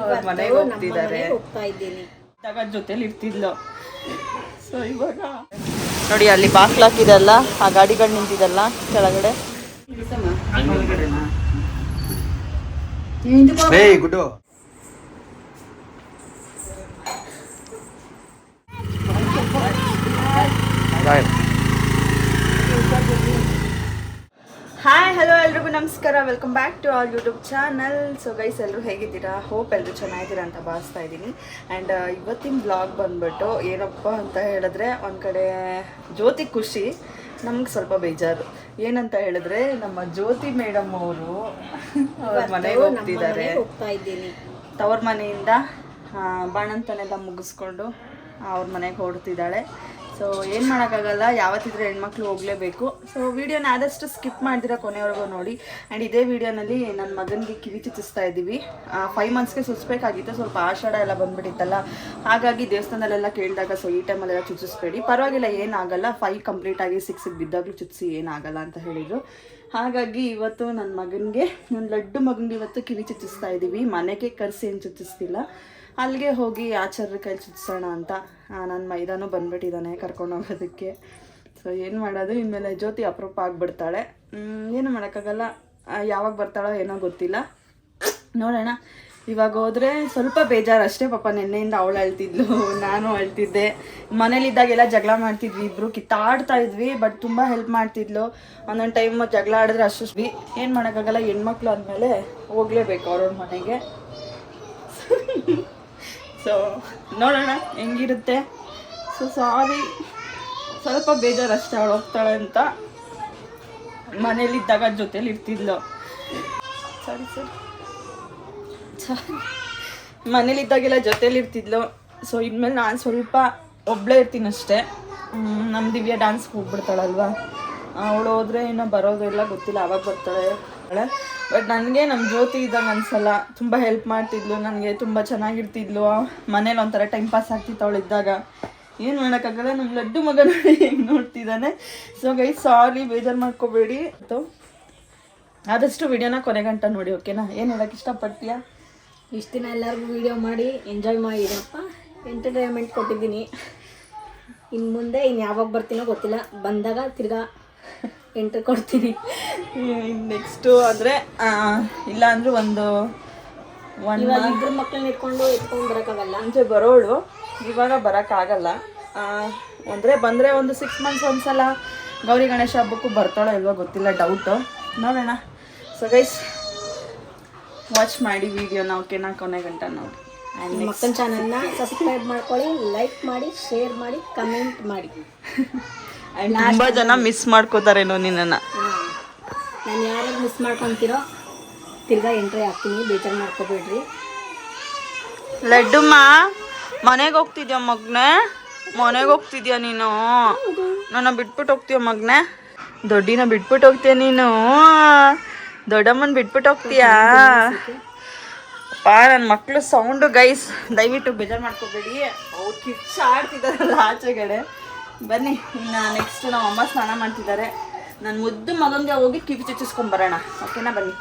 ಅವ್ರ ಮನೆಗೆ ಹೋಗ್ತಿದ್ದಾರೆ. ಹೋಗ್ತಾ ಇದ್ದೀನಿ. ತಗ ಜೊತೆಲಿ ಇರ್ತಿದ್ಲು. ಸೊ ಇವಾಗ ನೋಡಿ ಅಲ್ಲಿ ಬಾಕ್ಲಾಕಿದೆಲ್ಲ ಆ ಗಾಡಿಗಳು ನಿಂತಿದಲ್ಲ ಕೆಳಗಡೆ. ಏಯ್ ಗುಡ್ಡು ಹಾಯ್ ಹಲೋ ಎಲ್ರಿಗೂ ನಮಸ್ಕಾರ. Welcome back to our YouTube channel so guys ಎಲ್ಲರೂ ಹೇಗಿದ್ದೀರಾ? ಹೋಪ್ ಎಲ್ಲರೂ ಚೆನ್ನಾಗಿದ್ದೀರಾ ಅಂತ ಭಾವಿಸ್ತಾ ಇದ್ದೀನಿ. ಆ್ಯಂಡ್ ಇವತ್ತಿನ ಬ್ಲಾಗ್ ಬಂದ್ಬಿಟ್ಟು ಏನಪ್ಪ ಅಂತ ಹೇಳಿದ್ರೆ ಒಂದು ಕಡೆ ಜ್ಯೋತಿ ಖುಷಿ ನಮ್ಗೆ ಸ್ವಲ್ಪ ಬೇಜಾರು. ಏನಂತ ಹೇಳಿದ್ರೆ ನಮ್ಮ ಜ್ಯೋತಿ ಮೇಡಮ್ ಅವರು ಅವ್ರ ಮನೆಗೆ ಹೋಗ್ತಿದ್ದಾರೆ. ಮನೆಗೆ ಹೋಗ್ತಾ ಇದ್ದೀನಿ. ತವ್ರ ಮನೆಯಿಂದ ಬಾಣಂತನೆಲ್ಲ ಮುಗಿಸ್ಕೊಂಡು ಅವ್ರ ಮನೆಗೆ ಹೊರಡ್ತಿದ್ದಾಳೆ. ಸೊ ಏನು ಮಾಡೋಕ್ಕಾಗಲ್ಲ, ಯಾವತ್ತಿದ್ರೆ ಹೆಣ್ಮಕ್ಳು ಹೋಗಲೇಬೇಕು. ಸೊ ವಿಡಿಯೋನ ಆದಷ್ಟು ಸ್ಕಿಪ್ ಮಾಡಿದ್ರೆ ಕೊನೆವರೆಗೂ ನೋಡಿ. ಆ್ಯಂಡ್ ಇದೇ ವಿಡಿಯೋನಲ್ಲಿ ನನ್ನ ಮಗನಿಗೆ ಕಿವಿ ಚುಚ್ಚಿಸ್ತಾ ಇದ್ದೀವಿ. ಫೈವ್ ಮಂತ್ಸ್ಗೆ ಸುಚ್ಚಬೇಕಾಗಿತ್ತು ಸ್ವಲ್ಪ ಆಷಾಢ ಎಲ್ಲ ಬಂದ್ಬಿಟ್ಟಿತ್ತಲ್ಲ. ಹಾಗಾಗಿ ದೇವಸ್ಥಾನದಲ್ಲೆಲ್ಲ ಕೇಳಿದಾಗ ಸೊ ಈ ಟೈಮಲ್ಲೆಲ್ಲ ಚುಚ್ಚಿಸ್ಬೇಡಿ. ಪರವಾಗಿಲ್ಲ, ಏನಾಗಲ್ಲ. ಫೈವ್ ಕಂಪ್ಲೀಟ್ ಆಗಿ ಸಿಕ್ಸಿಗೆ ಬಿದ್ದಾಗಲೂ ಚುಚ್ಚಿಸಿ ಏನಾಗಲ್ಲ ಅಂತ ಹೇಳಿದರು. ಹಾಗಾಗಿ ಇವತ್ತು ನನ್ನ ಮಗನಿಗೆ ನನ್ನ ಲಡ್ಡು ಮಗನಿಗೆ ಇವತ್ತು ಕಿವಿ ಚುಚ್ಚಿಸ್ತಾ ಇದ್ದೀವಿ. ಮನೆಗೆ ಕರೆಸಿ ಏನು ಚುಚ್ಚಿಸ್ತಿಲ್ಲ. ಅಲ್ಲಿಗೆ ಹೋಗಿ ಆಚಾರ್ಯ ಕೈ ಚುಚ್ಚಿಸೋಣ ಅಂತ. ನನ್ನ ಮೈದಾನು ಬಂದ್ಬಿಟ್ಟಿದ್ದಾನೆ ಕರ್ಕೊಂಡು ಹೋಗೋದಕ್ಕೆ. ಸೊ ಏನು ಮಾಡೋದು? ಇನ್ಮೇಲೆ ಜ್ಯೋತಿ ಅಪರೂಪ ಆಗಿಬಿಡ್ತಾಳೆ. ಏನು ಮಾಡೋಕ್ಕಾಗಲ್ಲ. ಯಾವಾಗ ಬರ್ತಾಳೋ ಏನೋ ಗೊತ್ತಿಲ್ಲ. ನೋಡೋಣ. ಇವಾಗ ಹೋದರೆ ಸ್ವಲ್ಪ ಬೇಜಾರು ಅಷ್ಟೇ ಪಾಪ ನಿನ್ನೆಯಿಂದ ಅವಳು ಅಳ್ತಿದ್ಲು, ನಾನು ಅಳ್ತಿದ್ದೆ. ಮನೇಲಿದ್ದಾಗೆಲ್ಲ ಜಗಳ ಮಾಡ್ತಿದ್ವಿ ಇಬ್ಬರು ಕಿತ್ತಾಡ್ತಾ ಇದ್ವಿ ಬಟ್ ತುಂಬ ಹೆಲ್ಪ್ ಮಾಡ್ತಿದ್ಲು. ಒಂದೊಂದು ಟೈಮ್ ಜಗಳ ಆಡಿದ್ರೆ ಅಷ್ಟು ಏನು ಮಾಡೋಕ್ಕಾಗಲ್ಲ, ಹೆಣ್ಮಕ್ಳು ಅಂದಮೇಲೆ ಹೋಗಲೇಬೇಕು ಅವ್ರವ್ರ ಮನೆಗೆ. ಸೊ ನೋಡೋಣ ಹೆಂಗಿರುತ್ತೆ. ಸೊ ಸಾರಿ ಸ್ವಲ್ಪ ಬೇಜಾರು ಅಷ್ಟೇ ಅವಳು ಹೋಗ್ತಾಳೆ ಅಂತ. ಮನೇಲಿದ್ದಾಗ ಜೊತೇಲಿ ಇರ್ತಿದ್ಲು. ಸಾರಿ ಸರ್ ಸಾರಿ ಮನೇಲಿದ್ದಾಗೆಲ್ಲ ಜೊತೇಲಿ ಇರ್ತಿದ್ಲು. ಸೊ ಇನ್ಮೇಲೆ ನಾನು ಸ್ವಲ್ಪ ಒಬ್ಬಳೇ ಇರ್ತೀನಿ ಅಷ್ಟೇ. ನಮ್ಮ ದಿವ್ಯ ಡ್ಯಾನ್ಸ್ಗೆ ಹೋಗ್ಬಿಡ್ತಾಳಲ್ವಾ? ಅವಳು ಹೋದ್ರೆ ಇನ್ನೂ ಬರೋದೆಲ್ಲ ಗೊತ್ತಿಲ್ಲ ಆವಾಗ ಬರ್ತಾಳೆ. ಬಟ್ ನನಗೆ ನಮ್ಮ ಜ್ಯೋತಿ ಇದ್ದಾಗ ಅನ್ಸಲ್ಲ. ತುಂಬ ಹೆಲ್ಪ್ ಮಾಡ್ತಿದ್ಲು, ನನಗೆ ತುಂಬ ಚೆನ್ನಾಗಿರ್ತಿದ್ಲು. ಮನೇಲಿ ಒಂಥರ ಟೈಮ್ ಪಾಸ್ ಆಗ್ತಿತ್ತು ಅವಳು ಇದ್ದಾಗ. ಏನು ಮಾಡೋಕ್ಕಾಗಲ್ಲ ನಮ್ಮ ಲಡ್ಡು ಮಗ ಹೆಂಗೆ ನೋಡ್ತಿದ್ದಾನೆ. ಸೊ ಗೈ ಸಾರಿ ಬೇಜಾರು ಮಾಡ್ಕೋಬೇಡಿ. ಅಥವಾ ಆದಷ್ಟು ವಿಡಿಯೋನ ಕೊನೆಗಂಟ ನೋಡಿ ಓಕೆನಾ ಏನು ಹೇಳೋಕ್ಕೆ ಇಷ್ಟಪಡ್ತೀಯಾ? ಇಷ್ಟು ದಿನ ಎಲ್ಲರಿಗೂ ವಿಡಿಯೋ ಮಾಡಿ ಎಂಜಾಯ್ ಮಾಡಿದಪ್ಪ ಎಂಟರ್ಟೈನ್ಮೆಂಟ್ ಕೊಟ್ಟಿದ್ದೀನಿ. ಇನ್ನು ಮುಂದೆ ಇನ್ನು ಯಾವಾಗ ಬರ್ತೀನೋ ಗೊತ್ತಿಲ್ಲ. ಬಂದಾಗ ತಿರ್ಗಾ ಎಂಟ್ರಿ ಕೊಡ್ತೀನಿ. ನೆಕ್ಸ್ಟು ಅಂದರೆ ಇಲ್ಲ ಅಂದ್ರೆ ಒಂದು ಒನ್ ಇಬ್ಬರು ಮಕ್ಕಳನ್ನ ಇಟ್ಕೊಂಡು ಇಟ್ಕೊಂಡು ಬರೋಕ್ಕಾಗಲ್ಲ. ಅಂದರೆ ಬರೋಳು. ಇವಾಗ ಬರೋಕ್ಕಾಗಲ್ಲ. ಅಂದರೆ ಬಂದರೆ ಒಂದು ಸಿಕ್ಸ್ ಮಂತ್ಸ್ ಒಂದ್ಸಲ ಗೌರಿ ಗಣೇಶ ಹಬ್ಬಕ್ಕೂ ಬರ್ತಾಳೋ ಇಲ್ವೋ ಗೊತ್ತಿಲ್ಲ ಡೌಟು ನೋಡೋಣ. ಸೊ ಗೈಸ್ ವಾಚ್ ಮಾಡಿ ವಿಡಿಯೋನ ಓಕೆನಾ ಕೊನೆ ಗಂಟ ನೋಡಿ. ಆ್ಯಂಡ್ ಮಕ್ಕಳ ಚಾನಲ್ನ ಸಬ್ಸ್ಕ್ರೈಬ್ ಮಾಡ್ಕೊಳ್ಳಿ ಲೈಕ್ ಮಾಡಿ ಶೇರ್ ಮಾಡಿ ಕಮೆಂಟ್ ಮಾಡಿ. ತುಂಬ ಜನ ಮಿಸ್ ಮಾಡ್ಕೋತಾರೇನೋ ನಿನ್ನನ್ನು. ನಾನು ಯಾರ್ಯಾರು ಮಿಸ್ ಮಾಡ್ಕೊತೀರೋ ತಿರ್ಗಾ ಎಂಟ್ರಿ ಹಾಕ್ತೀನಿ ಬೇಜಾರು ಮಾಡ್ಕೋಬೇಡ್ರಿ. ಲಡ್ಡುಮ್ಮ ಮನೆಗೆ ಹೋಗ್ತಿದ್ಯಾ ಮಗ್ನೆ? ಮನೆಗೆ ಹೋಗ್ತಿದ್ಯಾ ನೀನು? ನನ್ನ ಬಿಟ್ಬಿಟ್ಟು ಹೋಗ್ತೀಯ ಮಗ್ನೆ? ದೊಡ್ಡಿನ ಬಿಟ್ಬಿಟ್ಟು ಹೋಗ್ತೀಯ ನೀನು? ದೊಡ್ಡಮ್ಮನ ಬಿಟ್ಬಿಟ್ಟು ಹೋಗ್ತೀಯಾ? ಪಾ ನನ್ನ ಮಕ್ಕಳು ಸೌಂಡು ಗೈಸ್ ದಯವಿಟ್ಟು ಬೇಜಾರು ಮಾಡ್ಕೋಬೇಡಿ. ಅವ್ರು ಕಿಚ್ಚಾಡ್ತಿದ್ದಾರಲ್ಲ ಆಚೆಗಡೆ. ಬನ್ನಿ, ಇನ್ನು ನೆಕ್ಸ್ಟ್ ನಮ್ಮ ಅಮ್ಮ ಸ್ನಾನ ಮಾಡ್ತಿದ್ದಾರೆ. ನಾನು ಮುದ್ದು ಮಗನಿಗೆ ಹೋಗಿ ಕಿವಿ ಚುಚ್ಚಿಸ್ಕೊಂಬರೋಣ ಓಕೆನಾ ಬನ್ನಿ.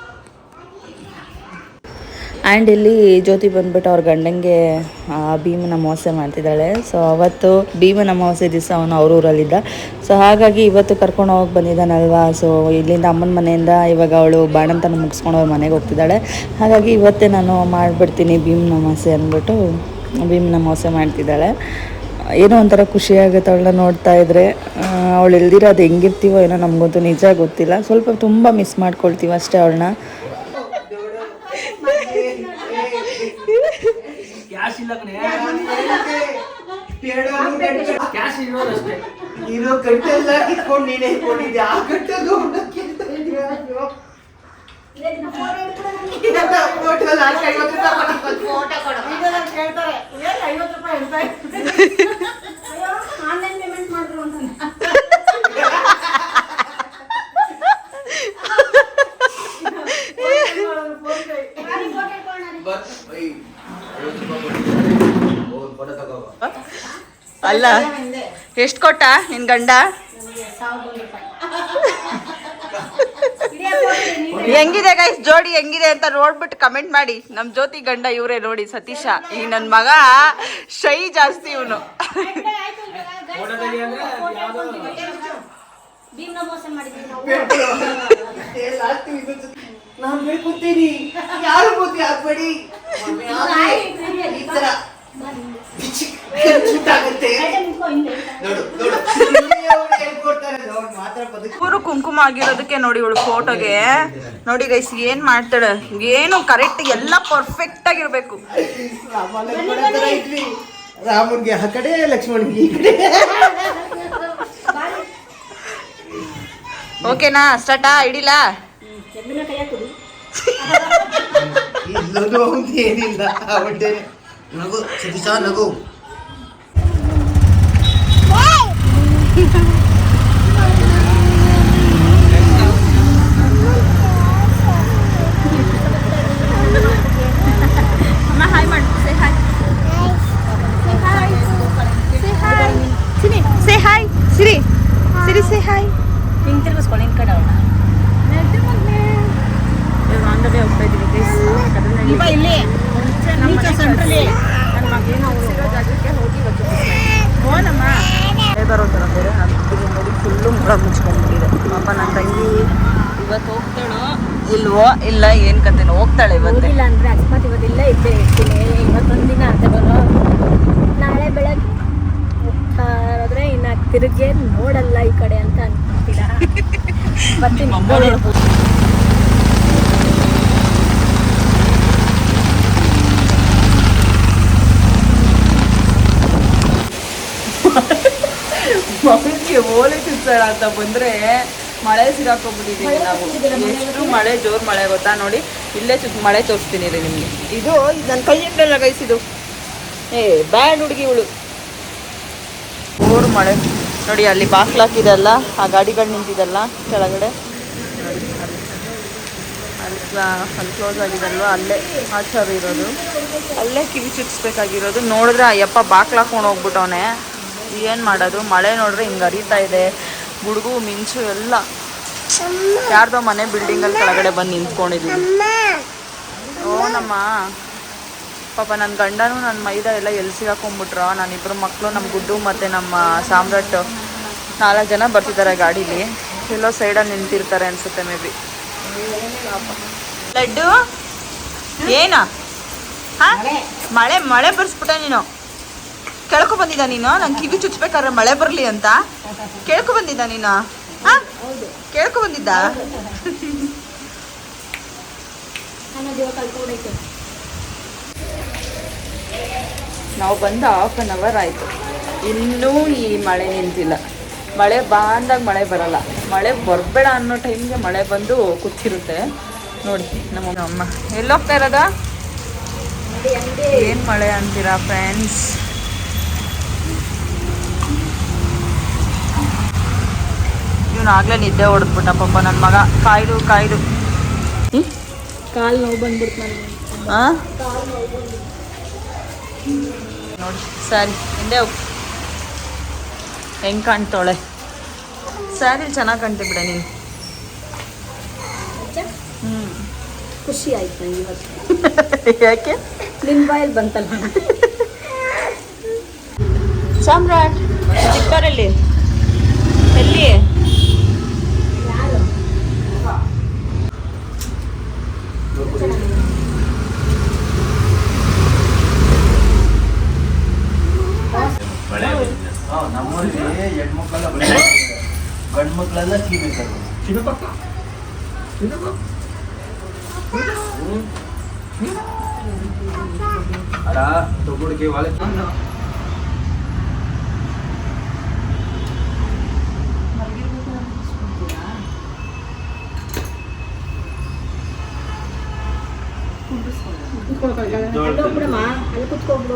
ಆ್ಯಂಡ್ ಇಲ್ಲಿ ಜ್ಯೋತಿ ಬಂದ್ಬಿಟ್ಟು ಅವ್ರ ಗಂಡಂಗೆ ಭೀಮನ ಅಮಾವಾಸ್ಯೆ ಮಾಡ್ತಿದ್ದಾಳೆ. ಸೊ ಅವತ್ತು ಭೀಮನ ಅಮಾವಾಸ್ಯೆ ದಿವಸ ಅವನು ಅವ್ರ ಊರಲ್ಲಿದ್ದ. ಸೊ ಹಾಗಾಗಿ ಇವತ್ತು ಕರ್ಕೊಂಡು ಹೋಗಿ ಬಂದಿದ್ದಾನಲ್ವಾ? ಸೊ ಇಲ್ಲಿಂದ ಅಮ್ಮನ ಮನೆಯಿಂದ ಇವಾಗ ಅವಳು ಬಾಣಂತನ ಮುಗಿಸ್ಕೊಂಡು ಅವ್ರ ಮನೆಗೆ ಹೋಗ್ತಿದ್ದಾಳೆ. ಹಾಗಾಗಿ ಇವತ್ತೇ ನಾನು ಮಾಡಿಬಿಡ್ತೀನಿ ಭೀಮನ ಅಮಾವಾಸ್ಯೆ ಅಂದ್ಬಿಟ್ಟು ಭೀಮನ ಅಮಾವಾಸ್ಯೆ ಮಾಡ್ತಿದ್ದಾಳೆ. ಏನೋ ಒಂಥರ ಖುಷಿ ಆಗುತ್ತೆ ಅವಳನ್ನ ನೋಡ್ತಾ ಇದ್ರೆ. ಅವಳು ಇಲ್ದಿರ ಅದು ಹೆಂಗಿರ್ತೀವೋ ಏನೋ ನಮಗಂತೂ ನಿಜ ಗೊತ್ತಿಲ್ಲ. ಸ್ವಲ್ಪ ತುಂಬ ಮಿಸ್ ಮಾಡ್ಕೊಳ್ತೀವಿ ಅಷ್ಟೇ ಅವಳನ್ನ. ಕ್ಯಾಶ್ ಇಲ್ಲ ಕಣೆ. ಕ್ಯಾಶ್ ಇರೋದಷ್ಟೇ ಇರೋ ಕಟ್ಟೆಲ್ಲ ಇಟ್ಕೊಂಡು ನೀನೇ ಇಟ್ಕೊಂಡಿದ್ದೆ ಆ ಆನ್ಲೈನ್ ಪೇಮೆಂಟ್ ಮಾಡಿದ್ರು ಅಂತ ಫೋಟೋ ತಗೋ ಅಲ್ಲ ಎಷ್ಟು ಕೊಟ್ಟ ನಿನ್ ಗಂಡ? ಹೆಂಗಿದೆ ಗೈಸ್ ಜೋಡಿ ಹೆಂಗಿದೆ ಅಂತ ನೋಡ್ಬಿಟ್ಟು ಕಮೆಂಟ್ ಮಾಡಿ. ನಮ್ ಜ್ಯೋತಿ ಗಂಡ ಇವರೇ ನೋಡಿ ಸತೀಶ. ಈ ನನ್ ಮಗ ಶೈ ಜಾಸ್ತಿ ಇವನು. ಫೋಟೋದಲ್ಲಿ ಪೂರು ಕುಂಕುಮ ಆಗಿರೋದಕ್ಕೆ ನೋಡಿ ಇವಳು ಫೋಟೋಗೆ ನೋಡಿ ಗೈಸ್ ಏನ್ ಮಾಡ್ತಾಳೆ? ಏನು ಕರೆಕ್ಟ್ ಎಲ್ಲ ಪರ್ಫೆಕ್ಟ್ ಆಗಿರ್ಬೇಕು. ರಾಮನ್ಗೆ ಆ ಕಡೆ ಲಕ್ಷ್ಮಣ್ಗೆ ಈ ಕಡೆ. ಓಕೆನಾ ಸ್ಟಾರ್ಟಾ ಇಡಿಲಾ ಏನಿಲ್ಲ ನಗು ಸತೀಶ ನಗು. Thank you. ಬರ್ತೀನಿ. ಓಲೆ ಚುಚ್ಚಾಳ ಅಂತ ಬಂದ್ರೆ ಮಳೆ ಸಿಗಾಕೊಂಡ್ಬಿಟ್ಟಿದೀವಿ ನಾವು. ಎಷ್ಟು ಮಳೆ ಜೋರ್ ಮಳೆ ಗೊತ್ತಾ ನೋಡಿ? ಇಲ್ಲೇ ಚುಚ್ ಮಳೆ ತೋರಿಸ್ತೀನಿ ರೀ ನಿಮ್ಗೆ. ಇದು ನನ್ನ ಕೈಯಿಂದಲ್ಲ ಗೈಸಿದು ಏ ಬ್ಯಾಡ್ ಹುಡುಗಿ ಇವಳು. ಜೋರ್ ಮಳೆ. ನೋಡಿ ಅಲ್ಲಿ ಬಾಕ್ಲ್ ಹಾಕಿದಲ್ಲ ಆ ಗಾಡಿಗಳು ನಿಂತಿದಲ್ಲ ಕೆಳಗಡೆ. ಅಲ್ಲಿ ಕ್ಲೋಸ್ ಆಗಿದಲ್ವ? ಅಲ್ಲೇ ಆಚಾರ ಇರೋದು. ಅಲ್ಲೇ ಕಿವಿ ಚುಚ್ಚಬೇಕಾಗಿರೋದು ನೋಡಿದ್ರೆ ಅಯ್ಯಪ್ಪ ಬಾಕ್ಲ ಹಾಕೊಂಡು ಹೋಗ್ಬಿಟ್ಟವನೆ. ಏನು ಮಾಡೋದು? ಮಳೆ ನೋಡಿದ್ರೆ ಹಿಂಗೆ ಹರಿತಾ ಇದೆ. ಗುಡುಗು ಮಿಂಚು ಎಲ್ಲ. ಯಾರ್ದೋ ಮನೆ ಬಿಲ್ಡಿಂಗಲ್ಲಿ ಕೆಳಗಡೆ ಬಂದು ನಿಂತ್ಕೊಂಡಿದ್ವಿ. ಓ ನಮ್ಮ. ಪಾಪ ನನ್ನ ಗಂಡನೂ ನನ್ನ ಮೈದ ಎಲ್ಲ ಎಲ್ಲಿ ಸಿಗಾಕೊಂಡ್ಬಿಟ್ರ ನಾನಿಬ್ಬರು ಮಕ್ಕಳು ನಮ್ಮ ಗುಡ್ಡು ಮತ್ತು ನಮ್ಮ ಸಾಮ್ರಾಟ್ ನಾಲ್ಕು ಜನ ಬರ್ತಿದ್ದಾರೆ ಗಾಡೀಲಿ. ಎಲ್ಲೋ ಸೈಡಲ್ಲಿ ನಿಂತಿರ್ತಾರೆ ಅನಿಸುತ್ತೆ ಮೇ ಬಿ. ಲಡ್ಡು? ಏನ? ಹಾ? ಮಳೆ ಮಳೆ ಬರ್ಸ್ಬಿಟ್ಟೆ ನೀನು. ಕೇಳ್ಕೊ ಬಂದಿದ್ದ ನೀನು? ನಂಗೆ ಕಿವಿ ಚುಚ್ಬೇಕಾದ್ರೆ ಮಳೆ ಬರಲಿ ಅಂತ. ಕೇಳ್ಕೊ ಬಂದಿದ್ದ ನೀನು? ಹಾ? ಕೇಳ್ಕೊ ಬಂದಿದ್ದ ನಾವು ಬಂದು ಹಾಫ್ ಆನ್ ಅವರ್ ಆಯಿತು. ಇನ್ನೂ ಈ ಮಳೆ ನಿಂತಿಲ್ಲ. ಮಳೆ ಬಾ ಅಂದಾಗ ಮಳೆ ಬರಲ್ಲ. ಮಳೆ ಬರಬೇಡ ಅನ್ನೋ ಟೈಮ್ಗೆ ಮಳೆ ಬಂದು ಕೂತಿರುತ್ತೆ. ನೋಡಿ ನಮ್ಮ ಅಮ್ಮ. ಎಲ್ಲೋಗ್ತಾ ಇರೋದ? ಏನು ಮಳೆ ಅಂತೀರಾ ಫ್ರೆಂಡ್ಸ್ ಇವನು ಆಗಲೇ ನಿದ್ದೆ ಹೊಡೆದ್ಬಿಟ್ಟ ಪಾಪ ನನ್ನ ಮಗ. ಕಾಯ್ದು ಕಾಯ್ದು. ಕಾಲು ನೋವು ಬಂದ್ಬಿಡ್ತು ಹಾಂ ನೋಡಿ ಸ್ಯಾರಿ ಹಿಂದೆ ಹೋಗು. ಕಾಣ್ತಾಳೆ? ಸ್ಯಾರಿ ಚೆನ್ನಾಗಿ ಕಾಣ್ತೀವಿ ಬಿಡ ನೀನು? ಹ್ಞೂ ಖುಷಿ ಆಯ್ತು ನನಗೆ ಇವತ್ತು. ಯಾಕೆ? ನಿಮ್ಮ ಬಾಯಲ್ಲಿ ಬಂತಲ್ಲ. ಸಾಮ್ರಾಟ್ ಸಿಗ್ತಾರಲ್ಲಿ ಎಲ್ಲಿ ಯಾರು ನಮ್ಮೂರಿಗೆ ಹೆಣ್ಮಕ್ಳೆಲ್ಲ ಗಂಡು ಮಕ್ಕಳೆಲ್ಲ ಕೀಬೇಕು ಅಡ ತಗೊಳ್ಳಿಗೆ ವಾಲೆ ಅಲ್ಲಿ ಹೋಗ್ಬಿಡಮ್ಮ ಅಲ್ಲಿ ಕುತ್ಕೊಬಿಡು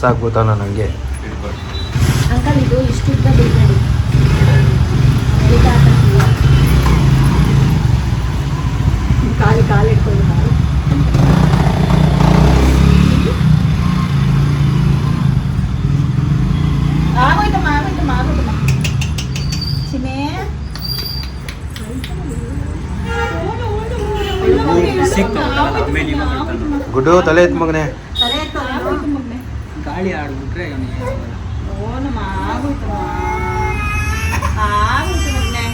ಇವಾಗ ಕುಸ್ಸಾಗ್ಬಿಡ್ತಾನ ನನಗೆ ಅಂಕಲ್ ಇದು ಇಷ್ಟುದ್ದ ಬಿಡ್ಬೇಡಿ ಈಗ ಕಾಲು ಕಾಲು ಇಟ್ಕೊಂಡು ನಾವು ಆಗೋಯ್ತಮ್ಮ ಆಗೋಯ್ತಮ್ಮ ಆಗೋಯ್ತಮ್ಮ. ಚಿನ್ನೆ ಗುಡ್ಡು ತಲೆ ಎತ್ ಮಗನೆ ಗಾಳಿ ಆಡ್ಬಿಟ್ರೆ ಓನಮ್ಮ ಆಗೋಯ್ತಮ್ಮ ಆಗೋಯ್ತು ಮಗ್ನೆ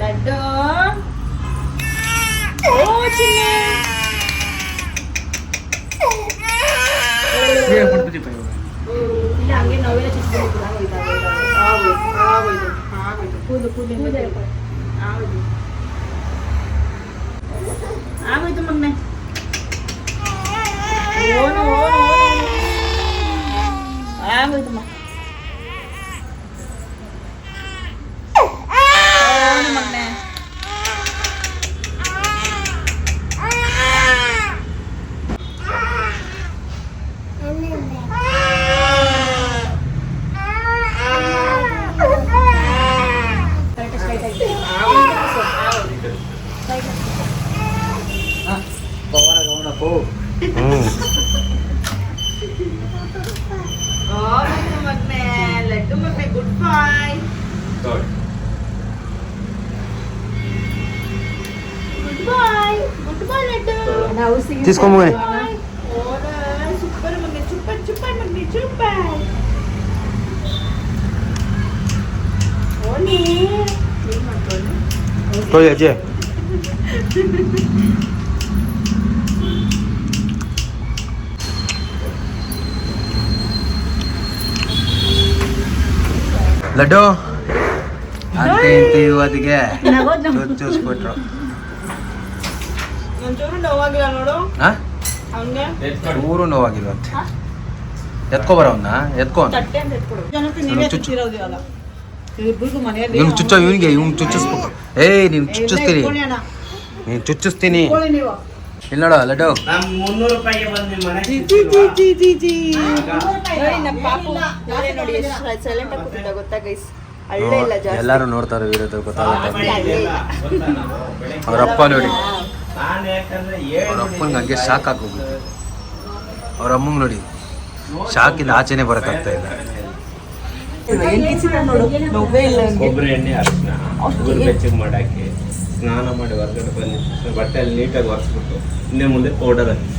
ಲಡ್ಡು ಓ ಚಿನ್ನೆ ಇಲ್ಲ ಹಂಗೆ ನೋವೆಲ್ಲ ಚಿಕ್ಕ ಆಗೋಯ್ತು ಆಗೋಯ್ತು ಆಗೋಯ್ತು ಕೂದಲು ಕೂದಲು ಆಗೋಯ್ತು ಆಗೋಯ್ತು ಮಗ್ನೆ ಓನು ಓನು ಓನು ಆಗೋಯ್ತಮ್ಮ ಏನ್ ಮಾಡ್ಕೊಂಡು ತೊಳಿ ಅಜ್ಜಿ ಲಡ್ಡು ಅಂತ ಇಂತ ಇವತ್ತಿಗೆ ಚೂಸ್ಬಿಟ್ರು ಒಂಚೂರು ನೋವಾಗಿಲ್ಲ ನೋಡು. ಹಾ ಹಂಗೆ ಊರು ನೋವಾಗಿಲ್ವಂತೆ ಎತ್ಕೊ ಬರೋವ್ನ ಎತ್ಕೊ ಅವ್ನ. ತಟ್ಟೆ ಅಂತ ಎತ್ಕೊಡು. ನೀವೇ ಚುಚ್ಚಿರೋದು ಇವ್ನು ಚುಚ್ಚ ಇವನಿಗೆ ಇವ್ನು ಚುಚ್ಚಿಸ್ಬೇಕು. ಏಯ್ ನೀನು ಚುಚ್ಚಿಸ್ತೀನಿ. ನೀನು ಚುಚ್ಚಿಸ್ತೀನಿ. ಇಲ್ಲ ನೋಡು ಲಡ್ಡು. ನಮ್ ಮುನ್ನೂರು ರೂಪಾಯಿಗೆ ಬಂದ್ವಿ ಮನೆ ನೋಡಿ ನಮ್ಮ ಪಾಪು ಇವರೇ ನೋಡಿ ಎಷ್ಟು ಸೈಲೆಂಟ್ ಆಗಿ ಕೂತಿದ್ದ ಗೊತ್ತಾ ಗೈಸ್ ಹಳ್ಳೆ ಇಲ್ಲ ಜಾಸ್ತಿ. ಎಲ್ಲರೂ ನೋಡ್ತಾರೆ ಗೊತ್ತಾಗುತ್ತೆ. ಅವ್ರ ಅಪ್ಪ ನೋಡಿ. ಅವ್ರ ಅಪ್ಪಂಗೆ ಹಂಗೆ ಶಾಕ್ ಹಾಕೋಗ್ಬಿಟ್ಟು ಅವ್ರ ಅಮ್ಮಂಗೆ ನೋಡಿ ಶಾಕಿಂದ ಆಚೆನೆ ಬರೋಕ್ಕಾಗ್ತಾ ಇಲ್ಲ. ನೋಡು ನೋವೇ ಇಲ್ಲ ಕೊಬ್ಬರಿ ಎಣ್ಣೆ ಅರ್ಶಿನ ಗುರು ಬೆಚ್ಚಗೆ ಮಾಡಾಕಿ ಸ್ನಾನ ಮಾಡಿ ಹೊರಗಡೆ ಬಂದು ಬಟ್ಟೆ ಅಲ್ಲಿ ನೀಟಾಗಿ ಒರೆಸ್ಬಿಟ್ಟು ಇನ್ನೇ ಮುಂದೆ ಪೌಡರ್ ಹಾಕಿ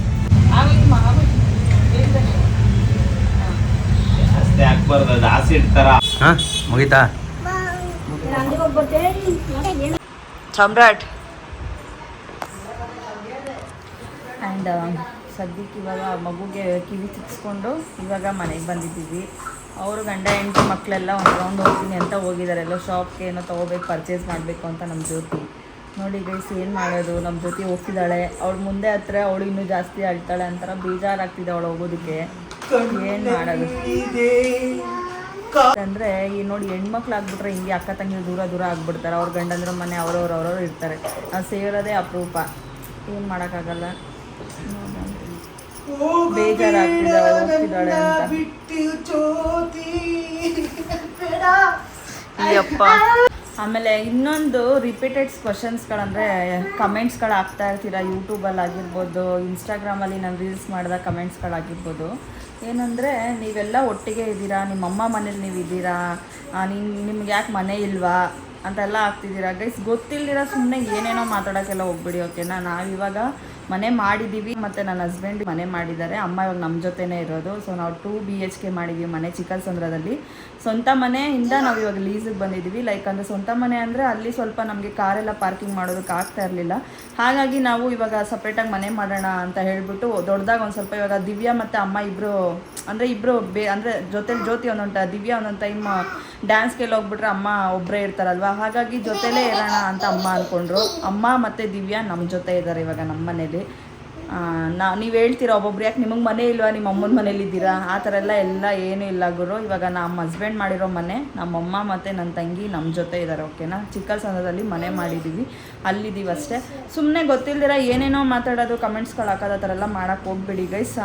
ಅಷ್ಟೇ ಹಾಕ್ಬಾರ್ದು ಅದು ಆಸಿಡ್ ತರ. ಹಾಂ ಮುಗೀತಾ? ಸಮ್ರಾಟ್ ಆ್ಯಂಡ್ ಸದ್ಯಕ್ಕೆ ಇವಾಗ ಮಗುಗೆ ಕಿವಿ ಚಿಕ್ಸ್ಕೊಂಡು ಇವಾಗ ಮನೆಗೆ ಬಂದಿದ್ದೀವಿ. ಅವರು ಗಂಡ ಹೆಂಡತಿ ಮಕ್ಕಳೆಲ್ಲ ಒಂದು ರೌಂಡ್ ಹೋಗ್ತೀನಿ ಅಂತ ಹೋಗಿದ್ದಾರೆ. ಎಲ್ಲೋ ಶಾಪ್ಗೆ ಏನೋ ತೊಗೋಬೇಕು ಪರ್ಚೇಸ್ ಮಾಡಬೇಕು ಅಂತ ನಮ್ಮ ಜ್ಯೋತಿ. ನೋಡಿ ಗೈಸ್ ಏನು ಮಾಡೋದು? ನಮ್ಮ ಜೊತೆ ಹೋಗ್ತಿದ್ದಾಳೆ. ಅವಳು ಮುಂದೆ ಹತ್ರ ಅವಳು ಇನ್ನೂ ಜಾಸ್ತಿ ಅಳ್ತಾಳೆ ಅಂತಾರ. ಬೇಜಾರಾಗ್ತಿದೆ ಅವಳು ಹೋಗೋದಕ್ಕೆ. ಏನು ಮಾಡೋದು? ಅಂದರೆ ಈ ನೋಡಿ ಹೆಣ್ಮಕ್ಳು ಆಗ್ಬಿಟ್ರೆ ಹಿಂಗೆ ಅಕ್ಕ ತಂಗಿ ದೂರ ದೂರ ಆಗ್ಬಿಡ್ತಾರೆ. ಅವ್ರ ಗಂಡಂದ್ರ ಮನೆ ಅವ್ರವ್ರು ಅವ್ರವ್ರು ಇರ್ತಾರೆ. ನಾವು ಸೇರೋದೇ ಅಪರೂಪ. ಏನು ಮಾಡೋಕ್ಕಾಗಲ್ಲ. ಹೋಗ್ತಿದ್ದಾಳೆ ಅಂತ ಅಯ್ಯಪ್ಪ ಆಮೇಲೆ ಇನ್ನೊಂದು ರಿಪೀಟೆಡ್ ಕ್ವಶನ್ಸ್ಗಳಂದರೆ ಕಮೆಂಟ್ಸ್ಗಳು ಆಗ್ತಾ ಇರ್ತೀರ? ಯೂಟ್ಯೂಬಲ್ಲಿ ಆಗಿರ್ಬೋದು ಇನ್ಸ್ಟಾಗ್ರಾಮಲ್ಲಿ ನಾನು ರೀಲ್ಸ್ ಮಾಡಿದ ಕಮೆಂಟ್ಸ್ಗಳಾಗಿರ್ಬೋದು ಏನಂದರೆ ನೀವೆಲ್ಲ ಒಟ್ಟಿಗೆ ಇದ್ದೀರಾ? ನಿಮ್ಮ ಅಮ್ಮ ಮನೇಲಿ ನೀವು ಇದ್ದೀರಾ? ನಿಮ್ ನಿಮ್ಗೆ ಯಾಕೆ ಮನೆ ಇಲ್ವಾ? ಅಂತೆಲ್ಲ ಆಗ್ತಿದ್ದೀರಾ? ಗೈಸ್ ಗೊತ್ತಿಲ್ದಿರ ಸುಮ್ಮನೆ ಏನೇನೋ ಮಾತಾಡೋಕ್ಕೆಲ್ಲ ಹೋಗ್ಬಿಡಿ ಓಕೆನಾ ನಾವಿವಾಗ ಮನೆ ಮಾಡಿದ್ದೀವಿ ಮತ್ತೆ ನನ್ನ ಹಸ್ಬೆಂಡ್ ಮನೆ ಮಾಡಿದ್ದಾರೆ. ಅಮ್ಮ ಇವಾಗ ನಮ್ಮ ಜೊತೆನೇ ಇರೋದು. ಸೊ ನಾವು ಟೂ ಬಿ ಎಚ್ ಕೆ ಮಾಡಿದ್ದೀವಿ ಮನೆ ಚಿಕ್ಕಲ್ಸಂದ್ರದಲ್ಲಿ ಸ್ವಂತ ಮನೆಯಿಂದ ನಾವು ಇವಾಗ ಲೀಸಿಗೆ ಬಂದಿದ್ದೀವಿ ಲೈಕ್ ಅಂದರೆ ಸ್ವಂತ ಮನೆ ಅಂದರೆ ಅಲ್ಲಿ ಸ್ವಲ್ಪ ನಮಗೆ ಕಾರೆಲ್ಲ ಪಾರ್ಕಿಂಗ್ ಮಾಡೋದಕ್ಕೆ ಆಗ್ತಾ ಇರಲಿಲ್ಲ. ಹಾಗಾಗಿ ನಾವು ಇವಾಗ ಸಪ್ರೇಟಾಗಿ ಮನೆ ಮಾಡೋಣ ಅಂತ ಹೇಳಿಬಿಟ್ಟು ದೊಡ್ಡದಾಗ ಒಂದು ಸ್ವಲ್ಪ ಇವಾಗ ದಿವ್ಯಾ ಮತ್ತು ಅಮ್ಮ ಇಬ್ಬರು ಅಂದರೆ ಇಬ್ಬರು ಬೇ, ಅಂದರೆ ಜೊತೆಲಿ ಜ್ಯೋತಿ ಒಂದೊಂದು ದಿವ್ಯಾ ಒಂದೊಂದು ಟೈಮ್ ಡ್ಯಾನ್ಸ್ಗೆಲ್ಲ ಹೋಗ್ಬಿಟ್ರೆ ಅಮ್ಮ ಒಬ್ಬರೇ ಇರ್ತಾರಲ್ವ? ಹಾಗಾಗಿ ಜೊತೆಲೇ ಇರೋಣ ಅಂತ ಅಮ್ಮ ಅಂದ್ಕೊಂಡ್ರು ಅಮ್ಮ ಮತ್ತು ದಿವ್ಯಾ ನಮ್ಮ ಜೊತೆ ಇದ್ದಾರೆ ಇವಾಗ ನಮ್ಮ ಮನೇಲಿ. ನಾ ನೀವು ಹೇಳ್ತೀರಾ ಒಬ್ಬೊಬ್ರು, ಯಾಕೆ ನಿಮಗೆ ಮನೆ ಇಲ್ವಾ? ನಿಮ್ಮ ಅಮ್ಮನ ಮನೇಲಿ ಇದ್ದೀರಾ? ಆ ಥರ ಎಲ್ಲ ಎಲ್ಲ ಏನೂ ಇಲ್ಲ ಗುರು. ಇವಾಗ ನಮ್ಮ ಹಸ್ಬೆಂಡ್ ಮಾಡಿರೋ ಮನೆ ನಮ್ಮಮ್ಮ ಮತ್ತು ನನ್ನ ತಂಗಿ ನಮ್ಮ ಜೊತೆ ಇದ್ದಾರೆ ಓಕೆನಾ ಚಿಕ್ಕಸಂದ್ರದಲ್ಲಿ ಮನೆ ಮಾಡಿದ್ದೀವಿ ಅಲ್ಲಿದ್ದೀವಿ ಅಷ್ಟೇ. ಸುಮ್ಮನೆ ಗೊತ್ತಿಲ್ದಿರ ಏನೇನೋ ಮಾತಾಡೋದು ಕಮೆಂಟ್ಸ್ಗಳು ಹಾಕೋದು ಆ ಥರ ಎಲ್ಲ ಮಾಡೋಕ್ಕೆ ಹೋಗ್ಬೇಡಿ ಗೈಸ್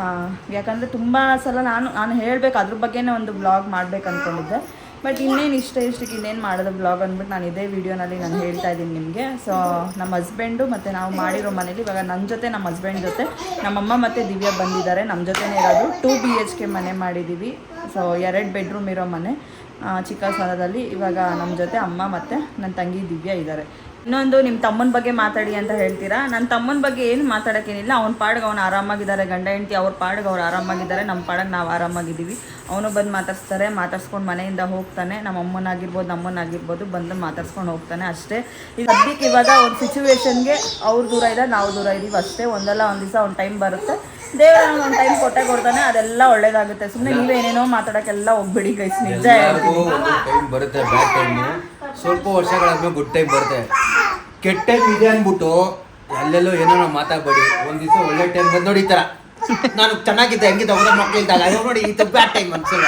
ಯಾಕಂದರೆ ತುಂಬ ಸಲ ನಾನು ನಾನು ಹೇಳಬೇಕು, ಅದ್ರ ಬಗ್ಗೆನೇ ಒಂದು ಬ್ಲಾಗ್ ಮಾಡ್ಬೇಕು ಅಂದ್ಕೊಂಡಿದ್ದೆ ಬಟ್ ಇನ್ನೇನು ಇಷ್ಟ ಇಷ್ಟಕ್ಕೆ ಇನ್ನೇನು ಮಾಡೋದು ಬ್ಲಾಗ್ ಅಂದ್ಬಿಟ್ಟು ನಾನು ಇದೇ ವೀಡಿಯೋನಲ್ಲಿ ನಾನು ಹೇಳ್ತಾ ಇದ್ದೀನಿ ನಿಮಗೆ. ಸೊ ನಮ್ಮ ಹಸ್ಬೆಂಡು ಮತ್ತು ನಾವು ಮಾಡಿರೋ ಮನೇಲಿ ಇವಾಗ ನನ್ನ ಜೊತೆ ನಮ್ಮ ಹಸ್ಬೆಂಡ್ ಜೊತೆ ನಮ್ಮಮ್ಮ ಮತ್ತು ದಿವ್ಯಾ ಬಂದಿದ್ದಾರೆ. ನಮ್ಮ ಜೊತೆನೇ ಇರೋದು. ಟೂ ಬಿ ಎಚ್ ಕೆ ಮನೆ ಮಾಡಿದ್ದೀವಿ ಸೊ ಎರಡು ಬೆಡ್ರೂಮ್ ಇರೋ ಮನೆ ಆ, ಚಿಕ್ಕ ಸ್ಥಳದಲ್ಲಿ ಇವಾಗ ನಮ್ಮ ಜೊತೆ ಅಮ್ಮ ಮತ್ತು ನನ್ನ ತಂಗಿ ದಿವ್ಯಾ ಇದ್ದಾರೆ. ಇನ್ನೊಂದು ನಿಮ್ಮ ತಮ್ಮನ ಬಗ್ಗೆ ಮಾತಾಡಿ ಅಂತ ಹೇಳ್ತೀರಾ? ನನ್ನ ತಮ್ಮನ ಬಗ್ಗೆ ಏನು ಮಾತಾಡೋಕ್ಕೇನಿಲ್ಲ. ಅವ್ನ ಪಾಡಿಗೆ ಅವ್ನು ಆರಾಮಾಗಿದ್ದಾರೆ ಗಂಡ, ಹೆಂಡತಿ, ಅವ್ರ ಪಾಡಿಗೆ ಅವ್ರು ಆರಾಮಾಗಿದ್ದಾರೆ ನಮ್ಮ ಪಾಡಿಗೆ ನಾವು ಆರಾಮಾಗಿದ್ದೀವಿ ಅವನು ಬಂದು ಮಾತಾಡ್ಸ್ತಾರೆ. ಮಾತಾಡ್ಸ್ಕೊಂಡು ಮನೆಯಿಂದ ಹೋಗ್ತಾನೆ. ನಮ್ಮ ಅಮ್ಮನಾಗಿರ್ಬೋದು ನಮ್ಮನಾಗಿರ್ಬೋದು ಬಂದು ಮಾತಾಡ್ಸ್ಕೊಂಡು ಹೋಗ್ತಾನೆ ಅಷ್ಟೇ. ಈಗ ಸದ್ಯಕ್ಕೆ ಇವಾಗ ಒಂದು ಸಿಚುವೇಶನ್ಗೆ ಅವ್ರು ದೂರ ಇದೆ, ನಾವು ದೂರ ಇದ್ದೀವಿ ಅಷ್ಟೇ. ಒಂದಲ್ಲ ಒಂದು ದಿವಸ ಒಂದು ಟೈಮ್ ಬರುತ್ತೆ. ದೇವರ ಒಂದು ಟೈಮ್ ಕೊಟ್ಟೆ ಕೊಡ್ತಾನೆ. ಅದೆಲ್ಲ ಒಳ್ಳೇದಾಗುತ್ತೆ. ಸುಮ್ಮನೆ ನೀವೇನೇನೋ ಮಾತಾಡೋಕ್ಕೆಲ್ಲ ಹೋಗ್ಬೇಡಿ ಗೈಸ್. ನಿಜ ಸ್ವಲ್ಪ ವರ್ಷಗಳಾದ್ಮೇಲೆ ಗುಡ್ ಟೈಮ್ ಬರುತ್ತೆ. ಕೆಟ್ಟ ಟೈಮ್ ಇದೆ ಅಂದ್ಬಿಟ್ಟು ಅಲ್ಲೆಲ್ಲೋ ಏನೋ ನಾವು ಮಾತಾಡ್ಬೇಡಿ. ಒಂದ್ ದಿವಸ ಒಳ್ಳೆ ಟೈಮ್ ಬಂದು ನೋಡಿ ಈ ಥರ ನಾನು ಚೆನ್ನಾಗಿದ್ದೆ, ಹೆಂಗಿದ್ದೆ ಅವರ ಮಕ್ಕಳಿದ್ದಾಗ ನೋಡಿ ಇದು ಬ್ಯಾಡ್ ಟೈಮ್ ಅನ್ಸಲ್ಲ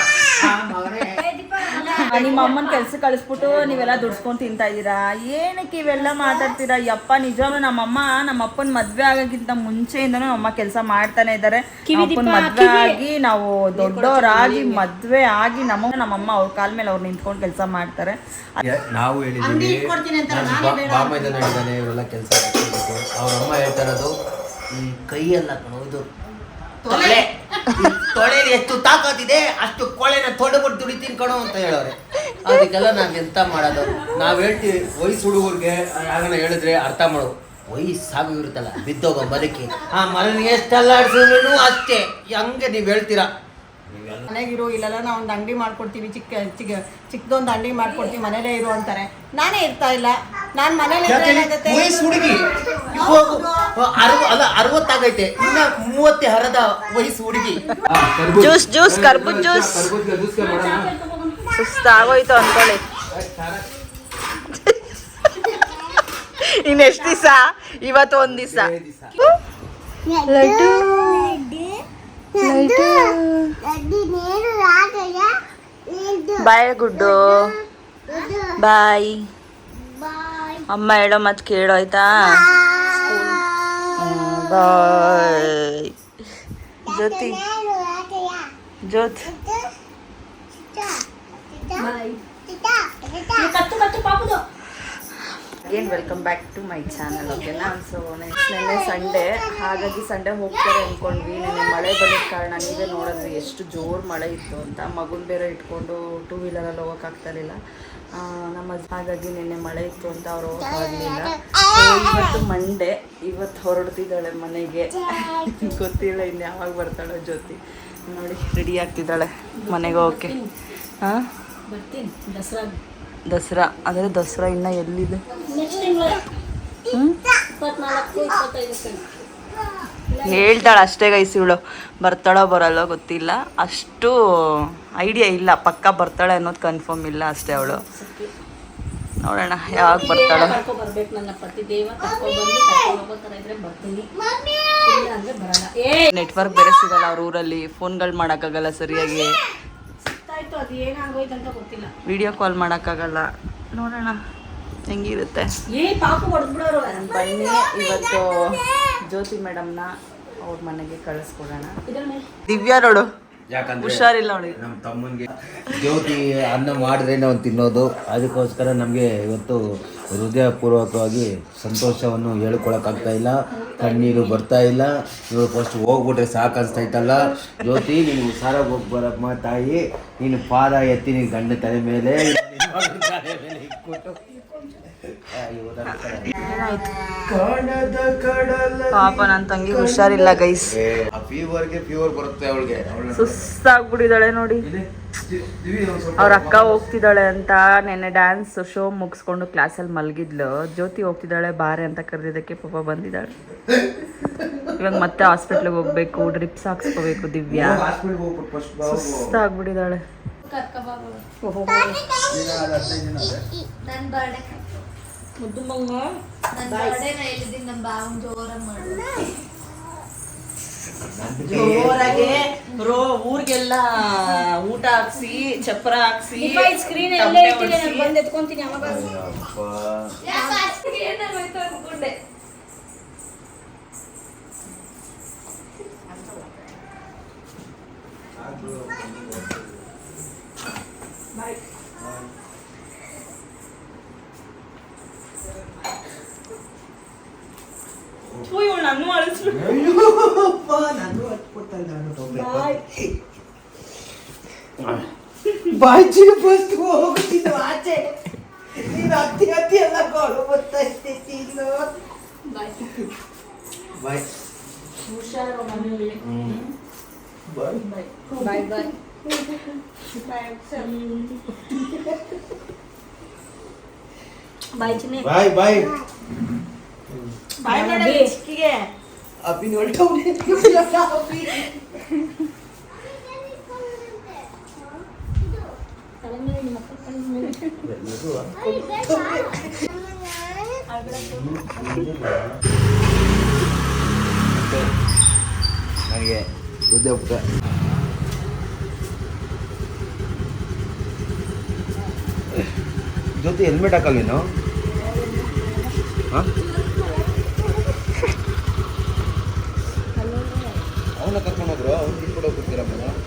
ನಿಮ್ಮ ಅಮ್ಮನ ಕೆಲ್ಸ ಕಳಿಸ್ಬಿಟ್ಟು ನೀವೆಲ್ಲ ದುಡ್ಸ್ಕೊಂಡು ತಿಂತಾ ಇದ್ದೀರಾ ಏನಕ್ಕೆ ಇವೆಲ್ಲ ಮಾತಾಡ್ತೀರಾ? ಯಪ್ಪ ನಿಜಾನು ನಮ್ಮಮ್ಮ ನಮ್ಮ ಅಪ್ಪನ ಮದ್ವೆ ಆಗೋಕ್ಕಿಂತ ಮುಂಚೆಯಿಂದನೂ ನಮ್ಮ ಅಮ್ಮ ಕೆಲಸ ಮಾಡ್ತಾನೆ ಇದ್ದಾರೆ ಅಪ್ಪನ ಮದ್ವೆ ಆಗಿ ನಾವು ದೊಡ್ಡವರಾಗಿ ಮದ್ವೆ ಆಗಿ ನಮ್ಮ ನಮ್ಮಮ್ಮ ಅವ್ರ ಕಾಲ ಮೇಲೆ ಅವ್ರು ನಿಂತ್ಕೊಂಡು ಕೆಲಸ ಮಾಡ್ತಾರೆ. ನಾವು ಹೇಳಿದ್ದೀವಿ ಇವರೆಲ್ಲ ಕೆಲಸ ಅವ್ರ ಅಮ್ಮ ಹೇಳ್ತಾ ಇರೋದು ಈ ಕೈಯಲ್ಲ ಕಣೋದು ತೊಳೆ ತೊಳೆಲಿ ಎಷ್ಟು ತಾಕತ್ತಿದೆ ಅಷ್ಟು ಕೊಳೆನ ತೊಡೆಬಿಟ್ಟು ದುಡಿತೀನಿ ಕಣೋ ಅಂತ ಹೇಳೋರೆ ಅದಕ್ಕೆಲ್ಲ ನಾವ್ ಎಂತ ಮಾಡೋದು? ನಾವ್ ಹೇಳ್ತೀವಿ ವಯಸ್ಸು ಹುಡುಗರಿಗೆ ಯಾರನ್ನ ಹೇಳಿದ್ರೆ ಅರ್ಥ ಮಾಡು. ವಯಸ್ಸಾಗು ಇರುತ್ತಲ್ಲ ಬಿದ್ದೋಗೋ ಬದುಕಿ. ಆ ಮರನ ಎಷ್ಟೆಲ್ಲ ಆಡ್ಸಿದ್ರು ಅಷ್ಟೇ. ಹಂಗೆ ನೀವ್ ಹೇಳ್ತೀರಾ? ಮನೆಗಿರು ಇಲ್ಲೆಲ್ಲ ನಾವು ಒಂದು ಅಂಗಡಿ ಮಾಡ್ಕೊಡ್ತೀವಿ ಚಿಕ್ಕ ಚಿಕ್ಕ ಚಿಕ್ಕದೊಂದು ಅಂಗಡಿ ಮಾಡ್ಕೊಡ್ತೀವಿ ಮನೇಲೇ ಇರು ಅಂತಾರೆ. ನಾನೇ ಇರ್ತಾ ಇಲ್ಲ. ನಾನು ಮನೇಲಿ? ವಯಸ್ಸು ಹುಡುಗಿ. ಅರವ ಅಲ್ಲ ಅರವತ್ತಾಗೈತೆ. ಇನ್ನ ಮೂವತ್ತೆ ಹರದ ವಯಸ್ಸು ಹುಡುಗಿ. ಜ್ಯೂಸ್ ಜ್ಯೂಸ್ ಕರ್ಬೂಜ್ ಜ್ಯೂಸ್. ಸುಸ್ತಾಗೋಯ್ತು ಅನ್ಕೊಳ್ಳಿ. ಇನ್ನೆಷ್ಟು ದಿವಸ? ಇವತ್ತು ಒಂದು ದಿವಸ. ಲಡ್ಡು. ಬಾಯ್ ಗುಡ್ಡು. ಬಾಯ್. ಅಮ್ಮ ಹೇಳೋ ಮತ್ತೆ ಕೇಳೋ ಆಯ್ತಾ? ಬಾಯ್. ಜ್ಯೋತಿ. ಜ್ಯೋತಿ. ಕತ್ತು ಕತ್ತು. ಪಾಪುದು again welcome back to my channel ಓಕೆನಾ ಸೊ ನೆಕ್ಸ್ಟ್ ನೆನ್ನೆ ಸಂಡೇ ಹಾಗಾಗಿ ಸಂಡೇ ಹೋಗ್ತಾರೆ ಅಂದ್ಕೊಂಡ್ವಿ ನೆನ್ನೆ ಮಳೆ ಬರೋದ ಕಾರಣ ನೀವೇ ನೋಡಿದ್ವಿ ಎಷ್ಟು ಜೋರು ಮಳೆ ಇತ್ತು ಅಂತ. ಮಗುನ ಬೇರೆ ಇಟ್ಕೊಂಡು ಟೂ ವೀಲರಲ್ಲಿ ಹೋಗೋಕ್ಕಾಗ್ತಾರಿಲ್ಲ ನಮ್ಮ ಹಾಗಾಗಿ ನಿನ್ನೆ ಮಳೆ ಇತ್ತು ಅಂತ ಅವರು ಹೋಗಲಿಲ್ಲ. ಇವತ್ತು ಮಂಡೆ ಇವತ್ತು ಹೊರಡ್ತಿದ್ದಾಳೆ ಮನೆಗೆ. ಗೊತ್ತಿಲ್ಲ ಇನ್ನು ಯಾವಾಗ ಬರ್ತಾಳೆ ಜೊತೆ ನೋಡಿ ರೆಡಿ ಆಗ್ತಿದ್ದಾಳೆ ಮನೆಗೆ ಹೋಗಕ್ಕೆ. ಹಾಂ ಬರ್ತೀನಿ, ದಸರಾ ದಸರಾ. ಅಂದರೆ ದಸರಾ ಇನ್ನ ಎಲ್ಲಿದೆ? ಹೇಳ್ತಾಳೆ ಅಷ್ಟೇ ಗೈಸ್ ಇವಳು. ಬರ್ತಾಳೋ ಬರಲ್ಲೋ ಗೊತ್ತಿಲ್ಲ. ಅಷ್ಟು ಐಡಿಯಾ ಇಲ್ಲ. ಪಕ್ಕ ಬರ್ತಾಳೆ ಅನ್ನೋದು ಕನ್ಫರ್ಮ್ ಇಲ್ಲ ಅಷ್ಟೇ ಅವಳು. ನೋಡೋಣ ಯಾವಾಗ ಬರ್ತಾಳೆ. ನೆಟ್ವರ್ಕ್ ಬೇರೆ ಸಿಗಲ್ಲ ಅವ್ರ ಊರಲ್ಲಿ. ಫೋನ್ಗಳು ಮಾಡೋಕ್ಕಾಗಲ್ಲ ಸರಿಯಾಗಿ. ಸಿಗ್ತಾಯ್ತು ಅದು ಏನಾಗೋಯ್ತು ಅಂತ ಗೊತ್ತಿಲ್ಲ. ವಿಡಿಯೋ ಕಾಲ್ ಮಾಡೋಕ್ಕಾಗಲ್ಲ. ನೋಡೋಣ ಹೆಂಗಿರುತ್ತೆ. ಏ ಪಾಪು ಹೊಡೆದ್ಬಿಡೋರು. ಬನ್ನಿ ಇವತ್ತು ಜ್ಯೋತಿ ಮೇಡಮ್ನ ಅವ್ರ ಮನೆಗೆ ಕಳಿಸ್ಕೊಡೋಣ. ದಿವ್ಯಾ ನೋಡು. ಯಾಕಂದ್ರೆ ಹುಷಾರಿಲ್ಲ ಅವಳಿಗೆ. ನಮ್ಮ ತಮ್ಮನಿಗೆ ಜ್ಯೋತಿ ಅನ್ನ ಮಾಡಿದ್ರೆ ನಾವು ತಿನ್ನೋದು. ಅದಕ್ಕೋಸ್ಕರ ನಮಗೆ ಇವತ್ತು ಹೃದಯಪೂರ್ವಕವಾಗಿ ಸಂತೋಷವನ್ನು ಹೇಳ್ಕೊಳಕ್ಕಾಗ್ತಾ ಇಲ್ಲ. ಕಣ್ಣೀರು ಬರ್ತಾ ಇಲ್ಲ. ಇವಾಗ ಫಸ್ಟ್ ಹೋಗ್ಬಿಟ್ರೆ ಸಾಕು ಅನ್ಸ್ತೈತಲ್ಲ ಜ್ಯೋತಿ ನೀನು ಹುಷಾರಾಗಿ ಹೋಗಿ ಬರಮ್ಮ ತಾಯಿ. ನೀನು ಪಾದ ಎತ್ತಿ ನೀನು ಗಂಡ ತಲೆ ಮೇಲೆ. ಪಾಪ ನನ್ನ ತಂಗಿ ಹುಷಾರಿಲ್ಲ ಗೈಸ್ ಫೀವರ್ಗೆ ಫೀವರ್ ಬರುತ್ತೆ ಅವಳಿಗೆ ಸುಸ್ತಾಗ್ಬಿಟ್ಟಿದ್ದಾಳೆ ನೋಡಿ. ಅವ್ರ ಅಕ್ಕ ಹೋಗ್ತಿದ್ದಾಳೆ ಅಂತ ನೆನ್ನೆ ಡ್ಯಾನ್ಸ್ ಶೋ ಮುಗಿಸ್ಕೊಂಡು ಕ್ಲಾಸಲ್ಲಿ ಮಲಗಿದ್ಲು. ಜ್ಯೋತಿ ಹೋಗ್ತಿದ್ದಾಳೆ ಬಾರೆ ಅಂತ ಕರೆದಿದ್ದಕ್ಕೆ ಪಾಪ ಬಂದಿದ್ದಾಳೆ. ಇವಾಗ ಮತ್ತೆ ಹಾಸ್ಪಿಟ್ಲಿಗೆ ಹೋಗ್ಬೇಕು ಡ್ರಿಪ್ಸ್ ಹಾಕ್ಸ್ಕೋಬೇಕು ದಿವ್ಯಾ. ಸುಸ್ತಾಗ್ಬಿಟ್ಟಿದ್ದಾಳೆ. ನನ್ ಬರ್ಡೇ ಮುದ್ದು ಮಂಗ. ನನ್ ಬರ್ಡೇ ನಾ ಹೇಳಿದ್ದೀನಿ ನಮ್ಮ ಬಾವನ್ ಜೋರಾಗಿ ಮಾಡು ಜೋರಾಗೆ ರೋ ಊರಿಗೆಲ್ಲ ಊಟ ಹಾಕ್ಸಿ ಚಪ್ರ ಹಾಕ್ಸಿ ಸ್ಕ್ರೀನ್ ಎಲ್ಲೇ ನಾನು. ಬಂದು ಎತ್ಕೊಂತೀನಿ ಇವ್ಳು ನನ್ನೂ ಅಳಿಸ್ಬಿಟ್ಟು ಬಾಜಿ ಫಸ್ಟ್ ಹೋಗ್ತಿದ್ದು ಆಚೆ ನೀನು ಹತ್ತಿ ಹತ್ತಿ ಎಲ್ಲ ಗೋಳು ಬರ್ತಾ ಇರ್ತೈತಿ ಇನ್ನು ಬಾಯ್ ಹುಷಾರು ಮನೇಲಿ ಬಾಯ್ ಬಾಯ್ ಬಾಯ್ ಬಾಯ್ ಚಿನ್ನೆ ಬಾಯ್ ಬಾಯ್ ಬಾಯ್ ಮಾಡಿ ಚಿಕ್ಕಿಗೆ. ಅಪ್ಪಿ ನೋಡ್ಕೊಂಡೆ ನನಗೆ ಉದ್ಯೋಗ ಜೊತೆ ಹೆಲ್ಮೆಟ್ ಹಾಕಲ್ಲೇನು ಹಾಂ? ಅವನ್ನ ಕರ್ಕೊಂಡು ಹೋದ್ರು ಅವ್ನು ಬಿಟ್ಬಿಟ್ಟು ಹೋಗ್ಬಿಡ್ತೀರ ಮೇಡಮ್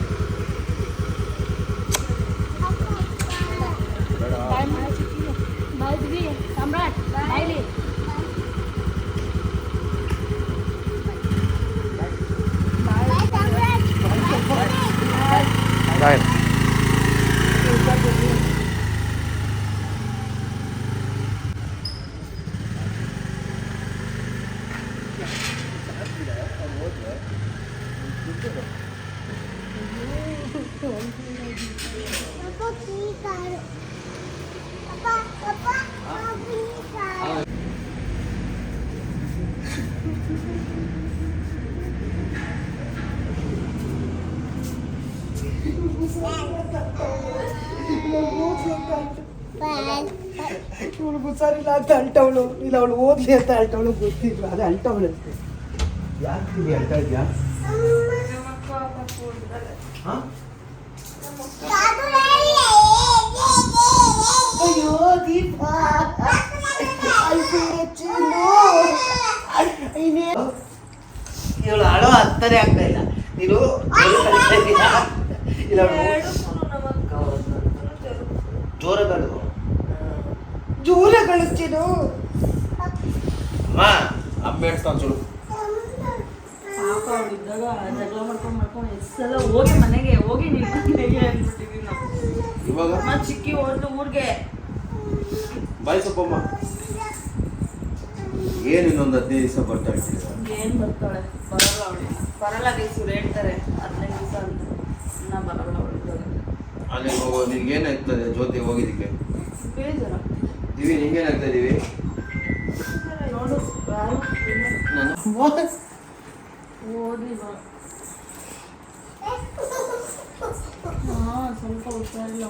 ಇವಳು ಹುಷಾರಿಲ್ಲ ಅಂತ ಅಳ್ತವಳು ಇಲ್ಲ ಅವಳು ಓದ್ಲಿ ಅಂತ ಅಳ್ತವಳು ಗೊತ್ತಿಲ್ಲ. ಅದು ಅಂಟವಳು ಅಷ್ಟೇ. ಯಾಕೆ ಹೇಳ್ತಾ ಇದ್ಯಾ? ಅಯ್ಯೋ ದೀಪ. ಇವಳು ಅಳೋ ಅರ್ಥನೇ ಆಗ್ತಾ ಇಲ್ಲ. ನೀನು ಇಲ್ಲ ಜೋರ ಕಳೆದು ಜೋರ ಕಳಿಸ್ತೀನು? ಅಮ್ಮ ಅಮ್ಮ ಚಲೋ ಪಾಪ ಜಗಳ ಮಾಡ್ಕೊಂಡು ಮಾಡ್ಕೊಂಡು ಎಷ್ಟೆಲ್ಲ ಹೋಗಿ ಮನೆಗೆ ಹೋಗಿ ನಿಮ್ಮ ಮನೆಗೆ ಅಂದ್ಬಿಟ್ಟಿದೀವಿ ನಾವು. ಇವಾಗ? ಮತ್ತೆ ಚಿಕ್ಕಿ ಹೋದ್ಲು ಊರಿಗೆ. ಬಾಯ್ ಸೊಪ್ಪಮ್ಮ. ಏನು ಇನ್ನೊಂದು ಹದಿನೈದು ದಿವಸ ಬರ್ತಾ ಇರ್ತೀರ? ಏನು ಬರ್ತಾಳೆ? ಬರಲ್ಲ ಅವಳು. ಬರಲ್ಲ ಗೈಸೂರು ಹೇಳ್ತಾರೆ. ಹದಿನೈದು ದಿವಸ ಅಂತ. ಇನ್ನ ಬರಲ್ಲ ಇದ್ದಾಗ ಅಲ್ಲಿ ಹೋಗೋ ನಿನ್ಗೆ ಏನಾಗ್ತದೆ? ಜ್ಯೋತಿ ಹೋಗಿದ್ದಕ್ಕೆ? ಬೇಜಾರ. ದಿವಿ ನಿಂಗೇನಾಗ್ತಾ ಇದೀವಿ ನೋಡು ಯಾರು ನಾನು ಓದಿ ಬಾ. ಹಾ ಸ್ವಲ್ಪ ಹುಷಾರಿಲ್ಲ